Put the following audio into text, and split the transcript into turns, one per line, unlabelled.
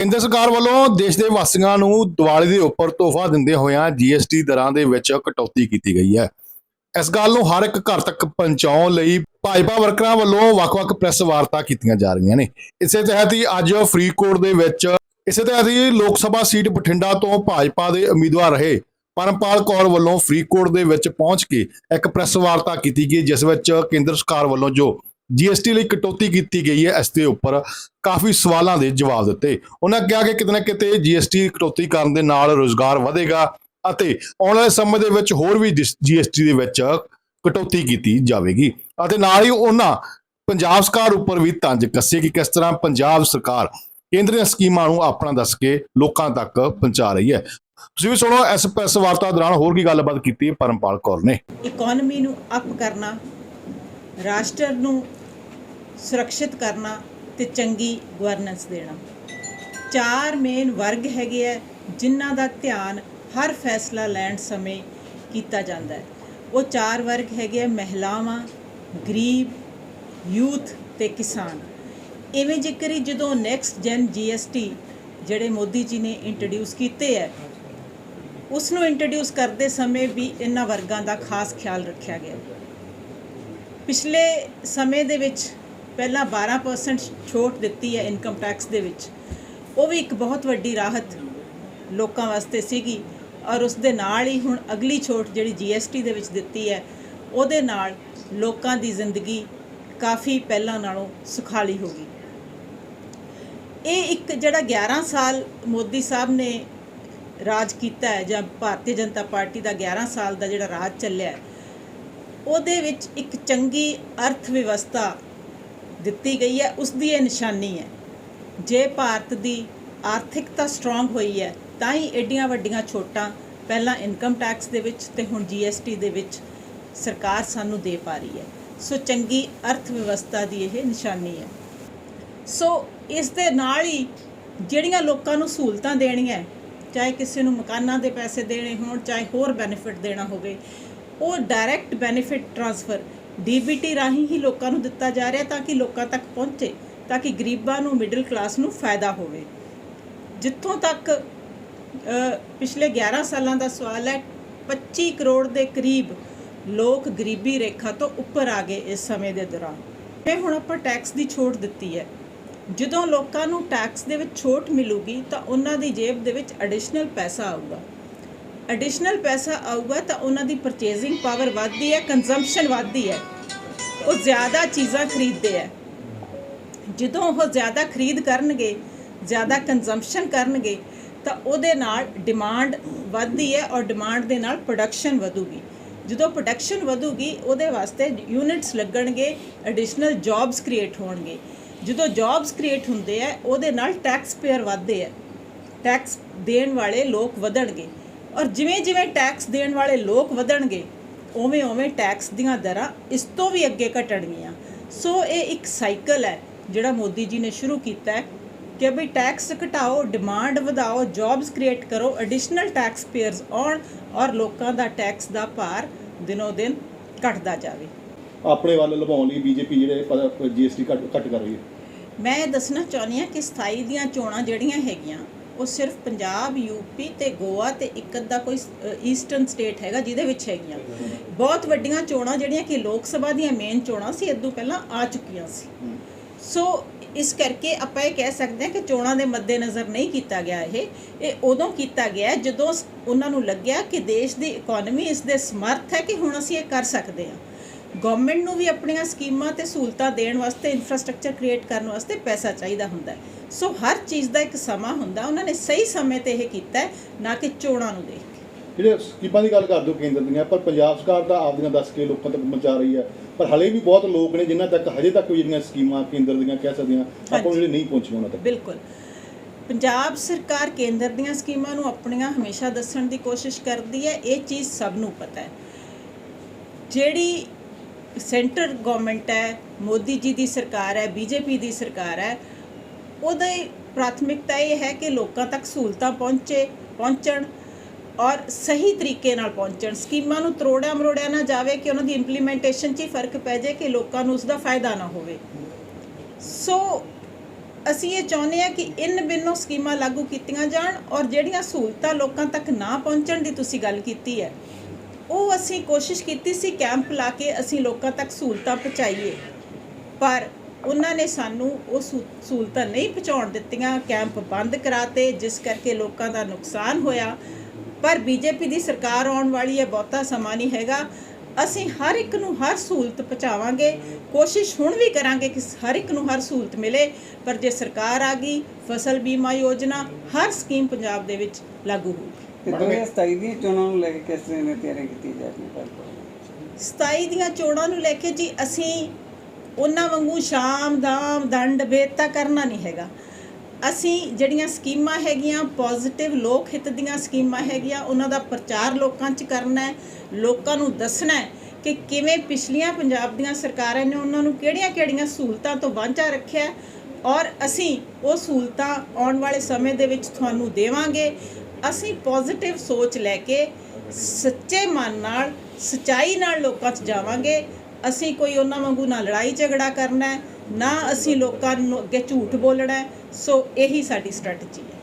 ਕੇਂਦਰ ਸਰਕਾਰ ਵੱਲੋਂ ਦੇਸ਼ ਦੇ ਵਾਸੀਆਂ ਨੂੰ ਦੀਵਾਲੀ ਦੇ ਉੱਪਰ ਤੋਹਫਾ ਦਿੰਦੇ ਹੋਇਆਂ ਜੀਐਸਟੀ ਦਰਾਂ ਦੇ ਵਿੱਚ ਕਟੌਤੀ ਕੀਤੀ ਗਈ ਹੈ। ਇਸ ਗੱਲ ਨੂੰ ਹਰ ਇੱਕ ਘਰ ਤੱਕ ਪਹੁੰਚਾਉਣ ਲਈ ਭਾਜਪਾ ਵਰਕਰਾਂ ਵੱਲੋਂ ਵੱਖ-ਵੱਖ ਪ੍ਰੈਸ ਵਾਰਤਾ ਕੀਤੀਆਂ ਜਾ ਰਹੀਆਂ ਨੇ। ਇਸੇ ਤਹਿਤ ਹੀ ਅੱਜ ਫਰੀਦਕੋਟ ਦੇ ਵਿੱਚ ਇਸੇ ਤਹਿਤ ਹੀ ਲੋਕ ਸਭਾ ਸੀਟ ਬਠਿੰਡਾ ਤੋਂ ਭਾਜਪਾ ਦੇ ਉਮੀਦਵਾਰ ਰਹੇ ਪਰਮਪਾਲ ਕੌਰ ਵੱਲੋਂ ਫਰੀਦਕੋਟ ਦੇ ਵਿੱਚ ਪਹੁੰਚ ਕੇ ਇੱਕ ਪ੍ਰੈਸ ਵਾਰਤਾ ਕੀਤੀ ਗਈ, ਜਿਸ ਵਿੱਚ ਕੇਂਦਰ ਸਰਕਾਰ ਵੱਲੋਂ ਜੋ ਜੀਐਸਟੀ ਲਈ ਕਟੌਤੀ ਕੀਤੀ ਗਈ ਹੈ ਇਸ ਦੇ ਉੱਪਰ। ਕਾਫੀ ਸਵਾਲਾਂ ਦੇ ਜਵਾਬ ਦਿੱਤੇ। ਉਹਨਾਂ ਕਿਹਾ ਕਿ ਕਿਤੇ ਨਾ ਕਿਤੇ ਜੀਐਸਟੀ ਕਟੌਤੀ ਕਰਨ ਦੇ ਨਾਲ ਰੋਜ਼ਗਾਰ ਵਧੇਗਾ ਅਤੇ ਆਉਣ ਵਾਲੇ ਸਮੇਂ ਦੇ ਵਿੱਚ ਹੋਰ ਵੀ ਜੀਐਸਟੀ ਦੇ ਵਿੱਚ ਕਟੌਤੀ ਕੀਤੀ ਜਾਵੇਗੀ। ਅਤੇ ਨਾਲ ਹੀ ਉਹਨਾਂ ਪੰਜਾਬ ਸਰਕਾਰ ਉੱਪਰ ਵੀ ਤੰਜ ਕੱਸੇ ਕਿ ਕਿਸ ਤਰ੍ਹਾਂ ਪੰਜਾਬ ਸਰਕਾਰ ਕੇਂਦਰੀ ਸਕੀਮਾਂ ਨੂੰ ਆਪਣਾ ਦੱਸ ਕੇ ਲੋਕਾਂ ਤੱਕ ਪਹੁੰਚਾ ਰਹੀ ਹੈ। ਤੁਸੀਂ ਵੀ ਸੁਣੋ, ਇਸ ਪ੍ਰੈਸ ਵਾਰਤਾ ਦੌਰਾਨ ਹੋਰ ਕੀ ਗੱਲਬਾਤ ਕੀਤੀ ਪਰਮਪਾਲ ਕੌਰ ਨੇ।
ਇਕਨੋਮੀ ਨੂੰ ਅਪ ਕਰਨਾ, ਰਾਸ਼ਟਰ ਨੂੰ ਸੁਰੱਖਿਅਤ ਕਰਨਾ ਤੇ ਚੰਗੀ ਗਵਰਨੈਂਸ ਦੇਣਾ। ਚਾਰ ਮੇਨ ਵਰਗ ਹੈਗੇ ਆ, ਜਿਨ੍ਹਾਂ ਦਾ ਧਿਆਨ ਹਰ ਫੈਸਲਾ ਲੈਣ ਸਮੇਂ ਕੀਤਾ ਜਾਂਦਾ ਹੈ। ਉਹ ਚਾਰ ਵਰਗ ਹੈਗੇ ਆ, ਮਹਿਲਾਵਾਂ, ਗਰੀਬ, ਯੂਥ ਤੇ ਕਿਸਾਨ। ਇਵੇਂ ਜ਼ਿਕਰ ਹੀ ਜਦੋਂ ਨੈਕਸਟ ਜਨ ਜੀਐਸਟੀ ਜਿਹੜੇ ਮੋਦੀ ਜੀ ਨੇ ਇੰਟਰੋਡਿਊਸ ਕੀਤੇ ਹੈ ਉਸ ਨੂੰ ਇੰਟਰੋਡਿਊਸ ਕਰਦੇ ਸਮੇਂ ਵੀ ਇਹਨਾਂ ਵਰਗਾਂ ਦਾ ਖਾਸ ਖਿਆਲ ਰੱਖਿਆ ਗਿਆ। ਪਿਛਲੇ ਸਮੇਂ ਦੇ ਵਿੱਚ ਪਹਿਲਾਂ 12% ਛੋਟ ਦਿੱਤੀ ਹੈ ਇਨਕਮ ਟੈਕਸ ਦੇ ਵਿੱਚ। ਉਹ ਵੀ ਇੱਕ ਬਹੁਤ ਵੱਡੀ ਰਾਹਤ ਲੋਕਾਂ ਵਾਸਤੇ ਸੀਗੀ ਔਰ ਉਸ ਦੇ ਨਾਲ ਹੀ ਹੁਣ ਅਗਲੀ ਛੋਟ ਜਿਹੜੀ GST ਦੇ ਵਿੱਚ ਦਿੱਤੀ ਹੈ, ਉਹਦੇ ਨਾਲ ਲੋਕਾਂ ਦੀ ਜ਼ਿੰਦਗੀ ਕਾਫੀ ਪਹਿਲਾਂ ਨਾਲੋਂ ਸੁਖਾਲੀ ਹੋ ਗਈ। ਇਹ ਇੱਕ ਜਿਹੜਾ 11 ਸਾਲ ਮੋਦੀ ਸਾਹਿਬ ਨੇ ਰਾਜ ਕੀਤਾ ਹੈ ਜਾਂ ਭਾਰਤੀ ਜਨਤਾ ਪਾਰਟੀ ਦਾ 11 ਸਾਲ ਦਾ ਜਿਹੜਾ ਰਾਜ ਚੱਲਿਆ ਉਹਦੇ ਵਿੱਚ ਇੱਕ ਚੰਗੀ ਅਰਥ ਵਿਵਸਥਾ ਦਿੱਤੀ ਗਈ ਹੈ, ਉਸ ਦੀ ਇਹ ਨਿਸ਼ਾਨੀ ਹੈ। ਜੇ ਭਾਰਤ ਦੀ ਆਰਥਿਕਤਾ ਸਟਰੋਂਗ ਹੋਈ ਹੈ, ਤਾਂ ਹੀ ਐਡੀਆਂ ਵੱਡੀਆਂ ਛੋਟਾਂ ਪਹਿਲਾਂ ਇਨਕਮ ਟੈਕਸ ਦੇ ਵਿੱਚ ਤੇ ਹੁਣ GST ਦੇ ਵਿੱਚ ਸਰਕਾਰ ਸਾਨੂੰ ਦੇ ਪਾ ਰਹੀ ਹੈ। ਸੋ ਚੰਗੀ ਅਰਥ ਵਿਵਸਥਾ ਦੀ ਇਹ ਨਿਸ਼ਾਨੀ ਹੈ। ਸੋ ਇਸ ਦੇ ਨਾਲ ਹੀ ਜਿਹੜੀਆਂ ਲੋਕਾਂ ਨੂੰ ਸਹੂਲਤਾਂ ਦੇਣੀਆਂ ਚਾਹੇ ਕਿਸੇ ਨੂੰ ਮਕਾਨਾਂ ਦੇ ਪੈਸੇ ਦੇਣੇ ਹੋਣ, ਚਾਹੇ ਹੋਰ ਬੈਨੀਫਿਟ ਦੇਣਾ ਹੋਵੇ, ਉਹ ਡਾਇਰੈਕਟ ਬੈਨੀਫਿਟ ਟ੍ਰਾਂਸਫਰ ਡੀਬੀਟੀ ਰਾਹੀਂ ਹੀ ਲੋਕਾਂ ਨੂੰ ਦਿੱਤਾ ਜਾ ਰਿਹਾ ਤਾਂ ਕਿ ਲੋਕਾਂ ਤੱਕ ਪਹੁੰਚੇ, ਤਾਂ ਕਿ ਗਰੀਬਾਂ ਨੂੰ ਮਿਡਲ ਕਲਾਸ ਨੂੰ ਫਾਇਦਾ ਹੋਵੇ। ਜਿੱਥੋਂ ਤੱਕ ਪਿਛਲੇ 11 ਸਾਲਾਂ ਦਾ ਸਵਾਲ ਹੈ 25 ਕਰੋੜ ਦੇ ਕਰੀਬ ਲੋਕ ਗਰੀਬੀ ਰੇਖਾ ਤੋਂ ਉੱਪਰ ਆ ਗਏ ਇਸ ਸਮੇਂ ਦੇ ਦੌਰਾਨ। ਇਹ ਹੁਣ ਆਪਾਂ ਟੈਕਸ ਦੀ ਛੋਟ ਦਿੱਤੀ ਹੈ। ਜਦੋਂ ਲੋਕਾਂ ਨੂੰ ਟੈਕਸ ਦੇ ਵਿੱਚ ਛੋਟ ਮਿਲੂਗੀ ਤਾਂ ਉਹਨਾਂ ਦੀ ਜੇਬ ਦੇ ਵਿੱਚ ਐਡੀਸ਼ਨਲ ਪੈਸਾ ਆਊਗਾ। ਐਡੀਸ਼ਨਲ ਪੈਸਾ ਆਊਗਾ ਤਾਂ ਉਹਨਾਂ ਦੀ ਪਰਚੇਜ਼ਿੰਗ ਪਾਵਰ ਵੱਧਦੀ ਹੈ ਕੰਜ਼ੰਪਸ਼ਨ ਵੱਧਦੀ ਹੈ। ਉਹ ਜ਼ਿਆਦਾ ਚੀਜ਼ਾਂ ਖਰੀਦਦੇ ਹੈ। ਜਦੋਂ ਉਹ ਜ਼ਿਆਦਾ ਖਰੀਦ ਕਰਨਗੇ, ਜ਼ਿਆਦਾ ਕੰਜ਼ੰਪਸ਼ਨ ਕਰਨਗੇ, ਤਾਂ ਉਹਦੇ ਨਾਲ ਡਿਮਾਂਡ ਵੱਧਦੀ ਹੈ ਔਰ ਡਿਮਾਂਡ ਦੇ ਨਾਲ ਪ੍ਰੋਡਕਸ਼ਨ ਵਧੂਗੀ। ਜਦੋਂ ਪ੍ਰੋਡਕਸ਼ਨ ਵਧੂਗੀ, ਉਹਦੇ ਵਾਸਤੇ ਯੂਨਿਟਸ ਲੱਗਣਗੇ ਐਡੀਸ਼ਨਲ ਜੌਬਸ ਕ੍ਰੀਏਟ ਹੋਣਗੇ। ਜਦੋਂ ਜੌਬਸ ਕ੍ਰੀਏਟ ਹੁੰਦੇ ਆ ਉਹਦੇ ਨਾਲ ਟੈਕਸ ਪੇਅਰ ਵਧਦੇ ਆ ਟੈਕਸ ਦੇਣ ਵਾਲੇ ਲੋਕ ਵਧਣਗੇ। ਔਰ ਜਿਵੇਂ ਜਿਵੇਂ ਟੈਕਸ ਦੇਣ ਵਾਲੇ ਲੋਕ ਵਧਣਗੇ ਉਵੇਂ ਉਵੇਂ ਟੈਕਸ ਦੀਆਂ ਦਰਾਂ ਇਸ ਤੋਂ ਵੀ ਅੱਗੇ ਘਟਣਗੀਆਂ। ਸੋ ਇਹ ਇੱਕ ਸਾਈਕਲ ਹੈ ਜਿਹੜਾ ਮੋਦੀ ਜੀ ਨੇ ਸ਼ੁਰੂ ਕੀਤਾ ਹੈ ਕਿ ਵੀ ਟੈਕਸ ਘਟਾਓ ਡਿਮਾਂਡ ਵਧਾਓ ਜੌਬਸ ਕ੍ਰੀਏਟ ਕਰੋ ਐਡੀਸ਼ਨਲ ਟੈਕਸ ਪੇਅਰਸ ਆਉਣ ਔਰ ਲੋਕਾਂ ਦਾ ਟੈਕਸ ਦਾ ਭਾਰ ਦਿਨੋ ਦਿਨ ਘਟਦਾ ਜਾਵੇ।
ਆਪਣੇ ਵੱਲ ਲਵਾਉਣ ਲਈ ਬੀਜੇਪੀ ਜਿਹੜੇ ਜੀਐਸਟੀ ਘੱਟ ਘੱਟ ਕਰ ਰਹੀ ਹੈ।
ਮੈਂ ਇਹ ਦੱਸਣਾ ਚਾਹੁੰਦੀ ਹਾਂ ਕਿ ਸਥਾਈ ਦੀਆਂ ਚੋਣਾਂ ਜਿਹੜੀਆਂ ਹੈਗੀਆਂ ਉਹ ਸਿਰਫ ਪੰਜਾਬ ਯੂਪੀ ਤੇ ਗੋਆ ਤੇ ਇੱਕ ਅੱਧਾ ਕੋਈ ਈਸਟਰਨ ਸਟੇਟ ਹੈਗਾ ਜਿਹਦੇ ਵਿੱਚ ਹੈਗੀਆਂ। ਬਹੁਤ ਵੱਡੀਆਂ ਚੋਣਾਂ ਜਿਹੜੀਆਂ ਕਿ ਲੋਕ ਸਭਾ ਦੀਆਂ ਮੇਨ ਚੋਣਾਂ ਸੀ ਇਦੋਂ ਪਹਿਲਾਂ ਆ ਚੁੱਕੀਆਂ ਸੀ। ਸੋ ਇਸ ਕਰਕੇ ਆਪਾਂ ਇਹ ਕਹਿ ਸਕਦੇ ਹਾਂ ਕਿ ਚੋਣਾਂ ਦੇ ਮੱਦੇਨਜ਼ਰ ਨਹੀਂ ਕੀਤਾ ਗਿਆ ਇਹ। ਇਹ ਉਦੋਂ ਕੀਤਾ ਗਿਆ ਜਦੋਂ ਉਹਨਾਂ ਨੂੰ ਲੱਗਿਆ ਕਿ ਦੇਸ਼ ਦੀ ਇਕਨੋਮੀ ਇਸ ਦੇ ਸਮਰਥ ਹੈ ਕਿ ਹੁਣ ਅਸੀਂ ਇਹ ਕਰ ਸਕਦੇ ਹਾਂ। ਗਵਰਨਮੈਂਟ ਨੂੰ ਵੀ ਆਪਣੀਆਂ ਸਕੀਮਾਂ ਤੇ ਸਹੂਲਤਾਂ ਦੇਣ ਵਾਸਤੇ ਇਨਫਰਾਸਟ੍ਰਕਚਰ ਕ੍ਰੀਏਟ ਕਰਨ ਵਾਸਤੇ ਪੈਸਾ ਚਾਹੀਦਾ ਹੁੰਦਾ ਹੈ। ਸੋ ਹਰ ਚੀਜ਼ ਦਾ ਇੱਕ ਸਮਾਂ ਹੁੰਦਾ ਉਹਨਾਂ ਨੇ ਸਹੀ ਸਮੇਂ ਤੇ ਇਹ ਕੀਤਾ ਨਾ ਕਿ ਚੋਣਾਂ ਨੂੰ ਦੇਖ
ਜਿਹੜੇ ਸਕੀਮਾਂ ਦੀ ਗੱਲ ਕਰਦੇ ਹੋ ਕੇਂਦਰ ਦੀਆਂ ਪਰ ਪੰਜਾਬ ਸਰਕਾਰ ਤਾਂ ਆਪਦੀਆਂ ਦੱਸ ਕੇ ਲੋਕਾਂ ਤੱਕ ਪਹੁੰਚਾ ਰਹੀ ਹੈ। ਪਰ ਹਲੇ ਵੀ ਬਹੁਤ ਲੋਕ ਨੇ ਜਿਨ੍ਹਾਂ ਤੱਕ ਹਜੇ ਤੱਕ ਜਿਹੜੀਆਂ ਸਕੀਮਾਂ ਕੇਂਦਰ ਦੀਆਂ ਕਹਿ ਸਕਦੇ ਹਾਂ ਆਪਾਂ ਜਿਹੜੇ ਨਹੀਂ ਪਹੁੰਚੀਆਂ ਉਹਨਾਂ ਤੱਕ।
ਬਿਲਕੁਲ। ਪੰਜਾਬ ਸਰਕਾਰ ਕੇਂਦਰ ਦੀਆਂ ਸਕੀਮਾਂ ਨੂੰ ਆਪਣੀਆਂ ਹਮੇਸ਼ਾ ਦੱਸਣ ਦੀ ਕੋਸ਼ਿਸ਼ ਕਰਦੀ ਹੈ ਇਹ ਚੀਜ਼ ਸਭ ਨੂੰ ਪਤਾ ਹੈ। ਜਿਹੜੀ ਸੈਂਟਰ ਗਵਰਨਮੈਂਟ ਹੈ ਮੋਦੀ ਜੀ ਦੀ ਸਰਕਾਰ ਹੈ ਬੀਜੇਪੀ ਦੀ ਸਰਕਾਰ ਹੈ ਉਹਦੀ ਪ੍ਰਾਥਮਿਕਤਾ ਇਹ ਹੈ ਕਿ ਲੋਕਾਂ ਤੱਕ ਸਹੂਲਤਾਂ ਪਹੁੰਚੇ, ਪਹੁੰਚਣ ਔਰ ਸਹੀ ਤਰੀਕੇ ਨਾਲ ਪਹੁੰਚਣ। ਸਕੀਮਾਂ ਨੂੰ ਤਰੋੜਿਆ ਮਰੋੜਿਆ ਨਾ ਜਾਵੇ ਕਿ ਉਹਨਾਂ ਦੀ ਇੰਪਲੀਮੈਂਟੇਸ਼ਨ 'ਚ ਹੀ ਫ਼ਰਕ ਪੈ ਜਾਏ ਕਿ ਲੋਕਾਂ ਨੂੰ ਉਸ ਦਾ ਫਾਇਦਾ ਨਾ ਹੋਵੇ। ਸੋ ਅਸੀਂ ਇਹ ਚਾਹੁੰਦੇ ਆ ਕਿ ਇਨ ਬਿਨੋ ਸਕੀਮਾਂ ਲਾਗੂ ਕੀਤੀਆਂ ਜਾਣ ਔਰ ਜਿਹੜੀਆਂ ਸਹੂਲਤਾਂ ਲੋਕਾਂ ਤੱਕ ਨਾ ਪਹੁੰਚਣ ਦੀ ਤੁਸੀਂ ਗੱਲ ਕੀਤੀ ਹੈ, ਉਹ ਅਸੀਂ ਕੋਸ਼ਿਸ਼ ਕੀਤੀ ਸੀ ਕੈਂਪ ਲਾ ਕੇ ਅਸੀਂ ਲੋਕਾਂ ਤੱਕ ਸਹੂਲਤਾਂ ਪਹੁੰਚਾਈਏ। ਪਰ ਉਹਨਾਂ ਨੇ ਸਾਨੂੰ ਉਹ ਸਹੂ- ਸਹੂਲਤਾਂ ਨਹੀਂ ਪਹੁੰਚਾਉਣ ਦਿੱਤੀਆਂ ਕੈਂਪ ਬੰਦ ਕਰਾਤੇ ਜਿਸ ਕਰਕੇ ਲੋਕਾਂ ਦਾ ਨੁਕਸਾਨ ਹੋਇਆ। ਪਰ ਬੀਜੇਪੀ ਦੀ ਸਰਕਾਰ ਆਉਣ ਵਾਲੀ ਹੈ ਬਹੁਤਾ ਸਮਾਂ ਨਹੀਂ ਹੈਗਾ। ਅਸੀਂ ਹਰ ਇੱਕ ਨੂੰ ਹਰ ਸਹੂਲਤ ਪਹੁੰਚਾਵਾਂਗੇ। ਕੋਸ਼ਿਸ਼ ਹੁਣ ਵੀ ਕਰਾਂਗੇ ਕਿ ਹਰ ਇੱਕ ਨੂੰ ਹਰ ਸਹੂਲਤ ਮਿਲੇ। ਪਰ ਜੇ ਸਰਕਾਰ ਆ ਗਈ ਫਸਲ ਬੀਮਾ ਯੋਜਨਾ ਹਰ ਸਕੀਮ ਪੰਜਾਬ ਦੇ ਵਿੱਚ ਲਾਗੂ ਹੋਊਗੀ।
ਤੇ 2027 ਦੀਆਂ ਚੋਣਾਂ ਨੂੰ ਲੈ ਕੇ ਕਿਸ ਤਰ੍ਹਾਂ ਦੀ ਤਿਆਰੀ ਕੀਤੀ ਜਾ ਰਹੀ ਹੈ?
27 ਦੀਆਂ ਚੋਣਾਂ ਨੂੰ ਲੈ ਕੇ ਜੀ ਅਸੀਂ ਉਹਨਾਂ ਵਾਂਗੂ ਸ਼ਾਮ ਦਾਮ ਦੰਡ ਭੇਦ ਤਾਂ ਕਰਨਾ ਨਹੀਂ ਹੈਗਾ। ਅਸੀਂ ਜਿਹੜੀਆਂ ਸਕੀਮਾਂ ਹੈਗੀਆਂ ਪੋਜ਼ਿਟਿਵ ਲੋਕ ਹਿੱਤ ਦੀਆਂ ਸਕੀਮਾਂ ਹੈਗੀਆਂ, ਉਹਨਾਂ ਦਾ ਪ੍ਰਚਾਰ ਲੋਕਾਂ 'ਚ ਕਰਨਾ ਹੈ, ਲੋਕਾਂ ਨੂੰ ਦੱਸਣਾ ਹੈ ਕਿ ਕਿਵੇਂ ਪਿਛਲੀਆਂ ਪੰਜਾਬ ਦੀਆਂ ਸਰਕਾਰਾਂ ਨੇ ਉਹਨਾਂ ਨੂੰ ਕਿਹੜੀਆਂ-ਕਿਹੜੀਆਂ ਸਹੂਲਤਾਂ ਤੋਂ ਵਾਂਝਾ ਰੱਖਿਆ ਔਰ ਅਸੀਂ ਉਹ ਸਹੂਲਤਾਂ ਆਉਣ ਵਾਲੇ ਸਮੇਂ ਦੇ ਵਿੱਚ ਤੁਹਾਨੂੰ ਦੇਵਾਂਗੇ। ਅਸੀਂ ਪੋਜ਼ਿਟਿਵ ਸੋਚ ਲੈ ਕੇ ਸੱਚੇ ਮਨ ਨਾਲ, ਸਚਾਈ ਨਾਲ ਲੋਕਾਂ 'ਚ ਜਾਵਾਂਗੇ। ਅਸੀਂ ਕੋਈ ਉਹਨਾਂ ਵਾਂਗੂ ਨਾ ਲੜਾਈ ਝਗੜਾ ਕਰਨਾ ਨਾ ਅਸੀਂ ਲੋਕਾਂ ਨੂੰ ਅੱਗੇ ਝੂਠ ਬੋਲਣਾ ਸੋ ਇਹੀ ਸਾਡੀ ਸਟ੍ਰੈਟਜੀ ਹੈ।